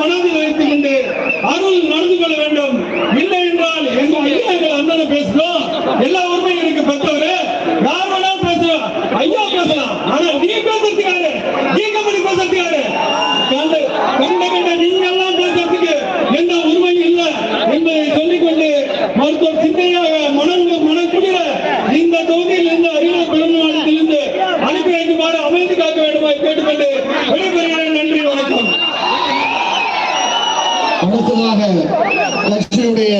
மனதில் வைத்துக் கொண்டு அருள் நடந்து கொள்ள வேண்டும். இல்லை என்றால் எங்க ஐயா எங்கள் அண்ணனை பேசுகிறோம். எல்லா உரிமையும் எனக்கு பெற்றவரு. யார் வேணாலும் பேசலாம். ஐயா பேசலாம். ஆனா நீ பேசுறதுக்கு யாரு நீ கம்பெனி பேசுறதுக்கு யாரு கண்ட கண்ட நீங்க எல்லாம் பேசுறதுக்கு எந்த உரிமையும் இல்லை என்பதை சொல்லிக்கொண்டு மருத்துவர் சிந்தையாக மனம் மனக்குடிய இந்த தொகுதியில் இருந்து அரியலூர் பெருமாநிலத்திலிருந்து அனுப்பி வைக்குமாறு அமைதி காக்க வேண்டுமாய் கேட்டுக்கொண்டு விடைபெறுகிறேன். அடுத்ததாக கட்சியுடைய